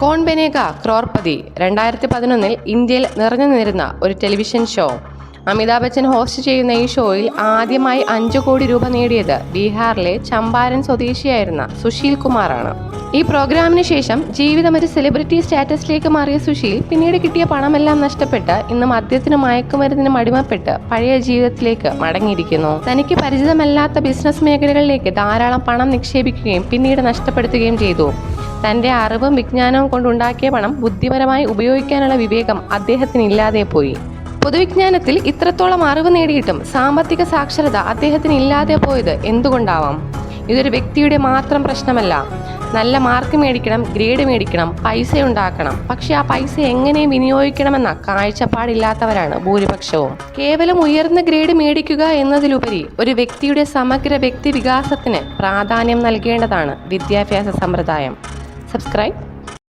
കോൺ ബനേഗ ക്രോർപതി രണ്ടായിരത്തി പതിനൊന്നിൽ ഇന്ത്യയിൽ നിറഞ്ഞു നിന്നിരുന്ന ഒരു television show. Amitabh Bachchan host ചെയ്യുന്ന ഈ ഷോയിൽ ആദ്യമായി അഞ്ചു കോടി രൂപ നേടിയത് ബീഹാറിലെ ചമ്പാരൻ സ്വദേശിയായിരുന്ന സുശീൽ കുമാറാണ്. ഈ പ്രോഗ്രാമിന് ശേഷം ജീവിതം ഒരു സെലിബ്രിറ്റി സ്റ്റാറ്റസിലേക്ക് മാറിയ സുശീൽ പിന്നീട് കിട്ടിയ പണമെല്ലാം നഷ്ടപ്പെട്ട് ഇന്ന് മദ്യത്തിനും മയക്കുമരുന്നിനും അടിമപ്പെട്ട് പഴയ ജീവിതത്തിലേക്ക് മടങ്ങിയിരിക്കുന്നു. തനിക്ക് പരിചിതമല്ലാത്ത ബിസിനസ് മേഖലകളിലേക്ക് ധാരാളം പണം നിക്ഷേപിക്കുകയും പിന്നീട് നഷ്ടപ്പെടുത്തുകയും ചെയ്തു. തന്റെ അറിവും വിജ്ഞാനവും കൊണ്ടുണ്ടാക്കിയ പണം ബുദ്ധിപരമായി ഉപയോഗിക്കാനുള്ള വിവേകം അദ്ദേഹത്തിന് ഇല്ലാതെ പോയി. പൊതുവിജ്ഞാനത്തിൽ ഇത്രത്തോളം അറിവ് നേടിയിട്ടും സാമ്പത്തിക സാക്ഷരത അദ്ദേഹത്തിന് ഇല്ലാതെ പോയത് എന്തുകൊണ്ടാവാം? ഇതൊരു വ്യക്തിയുടെ മാത്രം പ്രശ്നമല്ല. നല്ല മാർക്ക് മേടിക്കണം ഗ്രേഡ് മേടിക്കണം പൈസ ഉണ്ടാക്കണം. പക്ഷെ ആ പൈസ എങ്ങനെ വിനിയോഗിക്കണമെന്ന കാഴ്ചപ്പാടില്ലാത്തവരാണ് ഭൂരിപക്ഷവും. കേവലം ഉയർന്ന ഗ്രേഡ് മേടിക്കുക എന്നതിലുപരി ഒരു വ്യക്തിയുടെ സമഗ്ര വ്യക്തി വികാസത്തിന് പ്രാധാന്യം നൽകേണ്ടതാണ് വിദ്യാഭ്യാസ സമ്പ്രദായം. സബ്സ്ക്രൈബ്